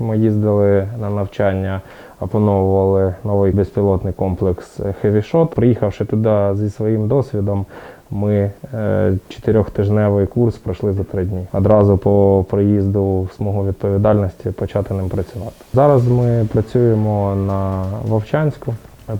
Ми їздили на навчання, опановували новий безпілотний комплекс Shot. Приїхавши туди зі своїм досвідом, ми е, чотирьохтижневий курс пройшли за три дні. Одразу по приїзду в смугу відповідальності почати ним працювати. Зараз ми працюємо на Вовчанську.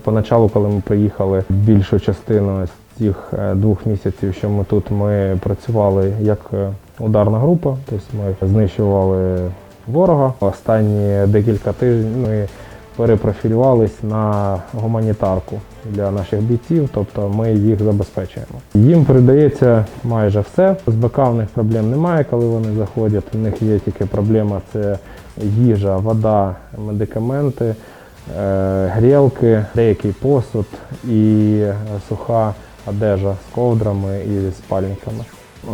Поначалу, коли ми приїхали, більшу частину з цих е, двох місяців, що ми тут, ми працювали як е, ударна група, тобто ми знищували ворога. Останні декілька тижнів ми перепрофілювались на гуманітарку для наших бійців, тобто ми їх забезпечуємо. Їм передається майже все. З БК в них проблем немає, коли вони заходять. У них є тільки проблема це їжа, вода, медикаменти, е, грілки, деякий посуд і суха одежа з ковдрами і спальниками.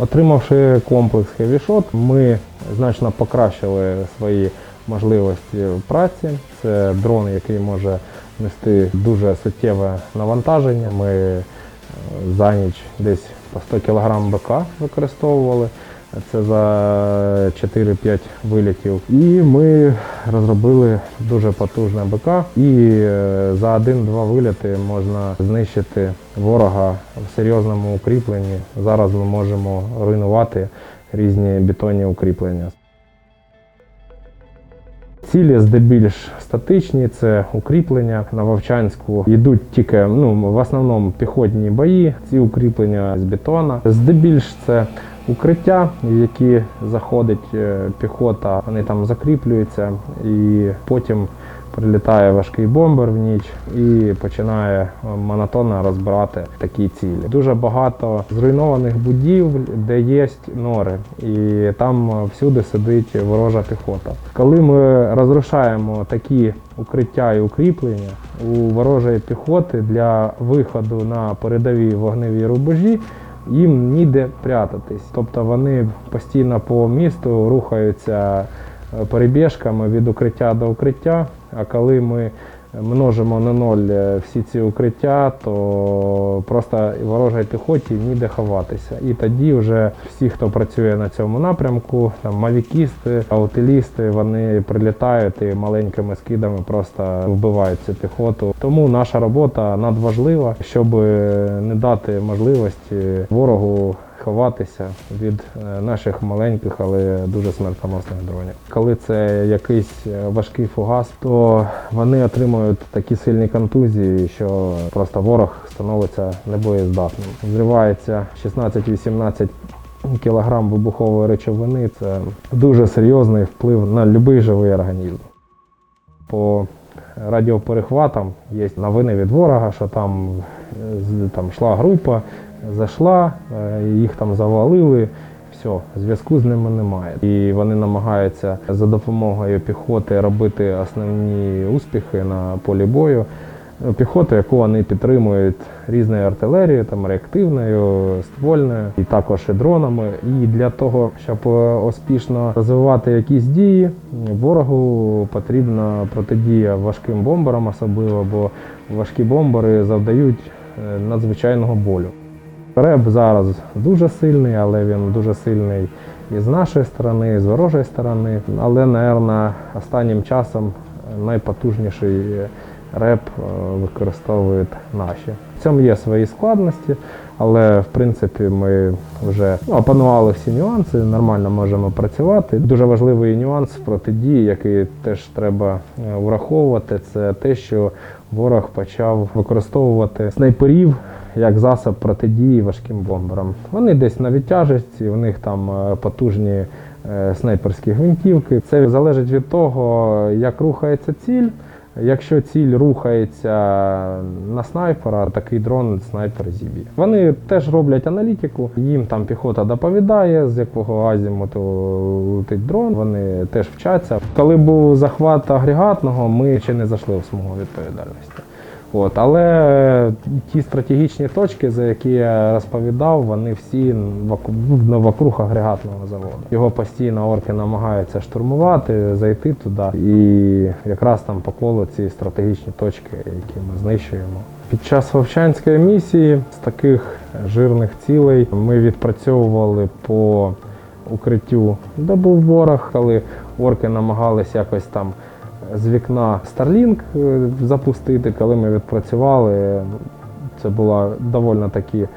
Отримавши комплекс HeavyShot, ми значно покращили свої можливості праці. Це дрон, який може нести дуже суттєве навантаження. Ми е, за ніч десь по 100 кг БК використовували. Це за 4-5 вилітів. І ми розробили дуже потужне БК. І е, за один-два виліти можна знищити ворога в серйозному укріпленні. Зараз ми можемо руйнувати різні бетонні укріплення. Цілі здебільш статичні, це укріплення на Вовчанську. Йдуть тільки ну, в основному піхотні бої, ці укріплення з бетона. Здебільш це укриття, в які заходить е, піхота, вони там закріплюються і потім прилітає важкий бомбер в ніч і починає е, монотонно розбирати такі цілі. Дуже багато зруйнованих будівель, де є нори, і там е, всюди сидить ворожа піхота. Коли ми розрушаємо такі укриття і укріплення у ворожої піхоти для виходу на передові вогневі рубежі. Їм ніде прятатись, тобто вони постійно по місту рухаються е, перебіжками від укриття до укриття. А коли ми множимо на ноль е, всі ці укриття, то просто ворожій піхоті ніде ховатися. І тоді вже всі, хто працює на цьому напрямку, там мавікісти, аутилісти, вони прилітають і маленькими скидами просто вбивають цю піхоту. Тому наша робота надважлива, щоб не дати можливості ворогу ховатися від е, наших маленьких, але дуже смертоносних дронів. Коли це якийсь е, важкий фугас, то вони отримують такі сильні контузії, що просто ворог становиться небоєздатним. Зривається 16-18 кілограм вибухової речовини. Це дуже серйозний вплив на будь-який живий організм. По радіоперехватам є новини від ворога, що там, там йшла група, зайшла, е, їх там завалили. Все, зв'язку з ними немає. І вони намагаються за допомогою піхоти робити основні успіхи на полі бою. Піхоту, яку вони підтримують різною артилерією, там реактивною, ствольною, і також і дронами. І для того, щоб е, успішно розвивати якісь дії, ворогу потрібна протидія важким бомберам, особливо, бо важкі бомбери завдають е, надзвичайного болю. Реп зараз дуже сильний, але він дуже сильний і з нашої сторони, і з ворожої сторони. Але, напевно, останнім часом найпотужніший реп е, використовують наші. В цьому є свої складності, але в принципі ми вже ну, опанували всі нюанси, нормально можемо працювати. Дуже важливий нюанс протидії, який теж треба е, враховувати, це те, що ворог почав використовувати снайперів як засоб протидії важким бомберам. Вони десь на відтяжечці, у них там е, потужні снайперські гвинтівки. Це залежить від того, як рухається ціль. Якщо ціль рухається на снайпера, такий дрон снайпер зіб'є. Вони теж роблять аналітику, їм там піхота доповідає, з якого азімуту летить дрон. Вони теж вчаться. Коли був захват агрегатного, ми ще не зайшли в смугу відповідальності. От, але ті стратегічні точки, за які я розповідав, вони всі ну, вокруг агрегатного заводу. Його постійно орки намагаються штурмувати, зайти туди. І якраз там по колу ці стратегічні точки, які ми знищуємо. Під час Вовчанської місії з таких жирних цілей ми відпрацьовували по укриттю, де був ворог, коли орки намагались якось там з вікна Starlink е, запустити. Коли ми відпрацювали, це була доволі таки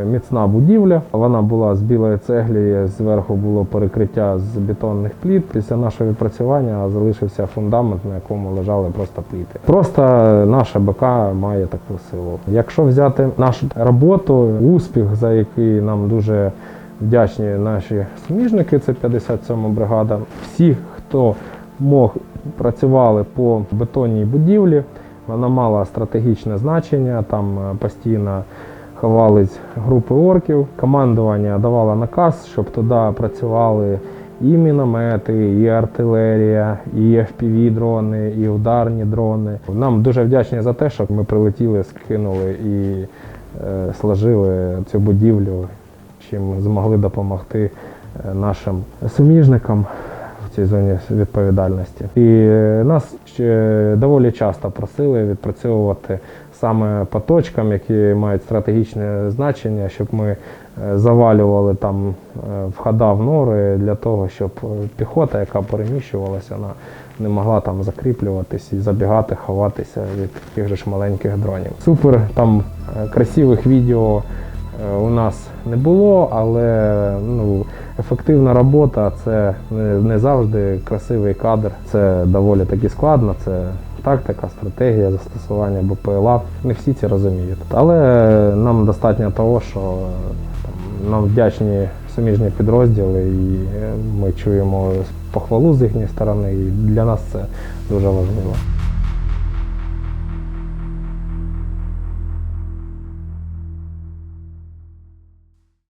е, міцна будівля. Вона була з білої цеглі, зверху було перекриття з бетонних пліт. Після нашого відпрацювання залишився фундамент, на якому лежали просто пліти. Просто наша БК має таку силу. Якщо взяти нашу роботу, успіх, за який нам дуже вдячні наші суміжники, це 57 бригада. Всі, хто мог, працювали по бетонній будівлі. Вона мала стратегічне значення, там е, постійно ховались групи орків. Командування давало наказ, щоб туди працювали і міномети, і артилерія, і FPV-дрони, і ударні дрони. Нам дуже вдячні за те, що ми прилетіли, скинули і е, сложили цю будівлю, чим змогли допомогти е, нашим суміжникам цій зоні відповідальності. І е, нас доволі часто просили відпрацьовувати саме по точкам, які мають стратегічне значення, щоб ми е, завалювали там е, входа в нори для того, щоб піхота, яка переміщувалася, вона не могла там закріплюватись і забігати, ховатися від таких же ж маленьких дронів. Супер там красивих відео у нас не було, але ну, ефективна робота це не, завжди красивий кадр. Це доволі таки складно. Це тактика, стратегія застосування БПЛА. Не всі це розуміють. Але нам достатньо того, що е, там, нам вдячні суміжні підрозділи, і е, ми чуємо похвалу з їхньої сторони. І для нас це дуже важливо.